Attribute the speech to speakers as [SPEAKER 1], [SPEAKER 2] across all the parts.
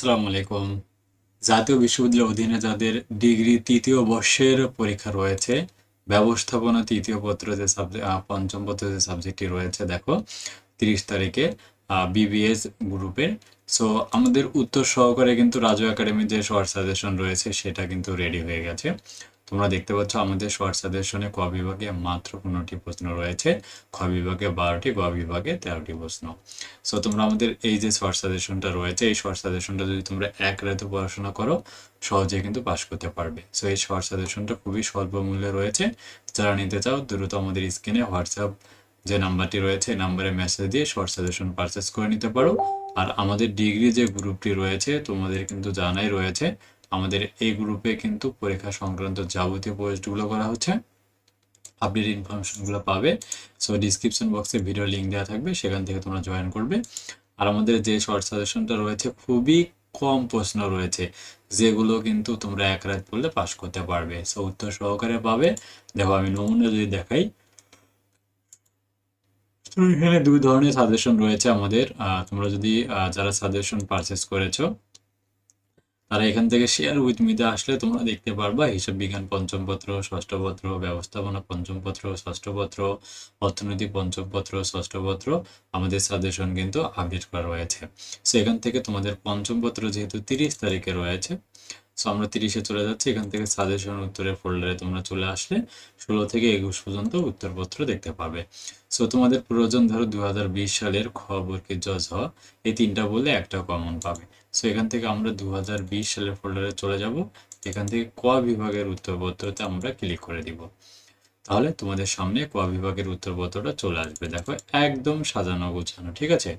[SPEAKER 1] আসসালামু আলাইকুম। জাতীয় বিশ্ববিদ্যালয়ের অধীনে যাদের ডিগ্রি তৃতীয় বর্ষের পরীক্ষা রয়েছে, ব্যবস্থাপনা তৃতীয় পত্র যে সাবজেক্ট পঞ্চম পত্র যে সাবজেক্টটি রয়েছে, দেখো, তিরিশ তারিখে বিবিএস গ্রুপের। সো আমাদের উত্তর সহকারে কিন্তু রাজু একাডেমির যে শর্ট সাজেশন রয়েছে, সেটা কিন্তু রেডি হয়ে গেছে। তোমরা দেখতে পাচ্ছ আমাদের শর্ট সাজেশনে ক বিভাগে মাত্র পনেরোটি প্রশ্ন রয়েছে। খ বিভাগে বারোটি, গ বিভাগে তেরোটি প্রশ্ন। সো তোমরা আমাদের এই যে শর্ট রয়েছে, এই শর্ট যদি তোমরা এক রাতে পড়াশোনা করো, সহজে কিন্তু পাশ করতে পারবে। সো এই শর্ট খুবই স্বল্প মূল্যে রয়েছে। যারা নিতে চাও, দ্রুত আমাদের স্ক্রিনে হোয়াটসঅ্যাপ যে নাম্বারটি রয়েছে নাম্বারে মেসেজ দিয়ে শর্ট পারচেস করে নিতে পারো। আর আমাদের ডিগ্রি যে গ্রুপটি রয়েছে, তোমাদের কিন্তু জানাই রয়েছে আমাদের এই গ্রুপে কিন্তু পরীক্ষা সংক্রান্ত যাবতীয় পোস্টগুলো করা হচ্ছে। আপডেট ইনফরমেশনগুলো পাবে। সো ডিসক্রিপশন বক্সে ভিডিও লিঙ্ক দেওয়া থাকবে, সেখান থেকে তোমরা জয়েন করবে। আর আমাদের যে শর্ট সাজেশনটা রয়েছে, খুবই কম প্রশ্ন রয়েছে, যেগুলো কিন্তু তোমরা এক রাত পড়লে পাশ করতে পারবে। সো উত্তর সহকারে পাবে। দেখো, আমি নমুনা যদি দেখাই। এখানে দুই ধরনের সাজেশন রয়েছে আমাদের। তোমরা যদি যারা সাজেশন পারচেস করেছ তারা এখান থেকে শেয়ার উইথ মিতে আসলে তোমরা দেখতে পারবা হিসাব বিজ্ঞান পঞ্চম পত্র, ষষ্ঠ পত্র, ব্যবস্থাপনা পঞ্চম পত্র, ষষ্ঠ পত্র, অর্থনীতি পঞ্চম পত্র, ষষ্ঠ পত্র আমাদের সাজেশন কিন্তু আপডেট করা রয়েছে। সো এখান থেকে তোমাদের পঞ্চম পত্র যেহেতু তিরিশ তারিখে রয়েছে সো আমরা তিরিশে চলে যাচ্ছি। এখান থেকে সাজেশন উত্তরের ফোল্ডারে তোমরা চলে আসলে ষোলো থেকে একুশ পর্যন্ত উত্তরপত্র দেখতে পাবে। সো তোমাদের প্রয়োজন ধরো দু হাজার বিশ সালের খ বর্গের জজ হ, এই তিনটা বললে একটা কমন পাবে। সো এখান থেকে আমরা দু হাজার বিশ সালের ফোল্ডারে চলে যাব। এখান থেকে ক বিভাগের উত্তরপত্রতে আমরা ক্লিক করে দিব। তাহলে তোমাদের সামনে ক বিভাগের উত্তরপত্রটা চলে আসবে। দেখো, একদম সাজানো গোছানো, ঠিক আছে?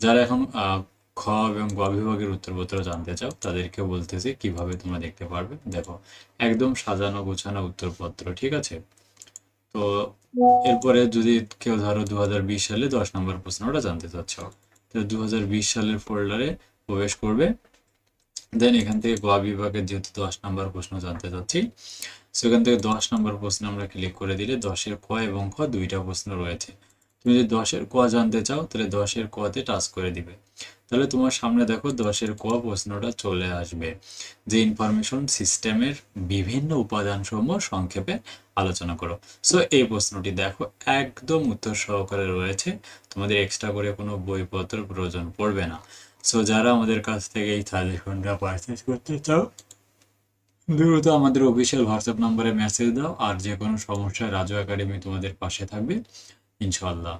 [SPEAKER 1] যারা এখন খ এবং গ বিভাগের উত্তরপত্র জানতে চাও, তাদেরকে বলতেছি কীভাবে তোমরা দেখতে পারবে। দেখো, একদম সাজানো গোছানো উত্তরপত্র, ঠিক আছে? তো এরপরে যদি কেউ ধরো দু সালে দশ নম্বর প্রশ্নটা জানতে চাচ্ছ, তো দু হাজার বিশ সালের ফোল্ডারে প্রবেশ করবে। দেন এখান থেকে গ বিভাগের যেহেতু দশ নম্বর প্রশ্ন জানতে চাচ্ছি, সেখান থেকে দশ নম্বর প্রশ্ন আমরা ক্লিক করে দিলে দশের ক এবং খ দুইটা প্রশ্ন রয়েছে। তুমি যদি দশের ক জানতে চাও, তাহলে দশের কতে টাচ করে দিবে। তাহলে তোমার সামনে দেখো, দশের ক প্রশ্নটা চলে আসবে। যে ইনফরমেশন সিস্টেমের বিভিন্ন উপাদান সমূহ সংক্ষেপে আলোচনা করো। সো এই প্রশ্নটি দেখো, একদম উত্তর সহকারে রয়েছে। তোমাদের এক্সট্রা করে কোনো বইপত্র প্রয়োজন পড়বে না। সো যারা আমাদের কাছ থেকে এই সাজেশনটা পারচেস করতে চাও, দ্রুত আমাদের অফিসিয়াল হোয়াটসঅ্যাপ নম্বরে মেসেজ দাও। আর যে কোনো সমস্যায় রাজু একাডেমি তোমাদের পাশে থাকবে। İnşallah.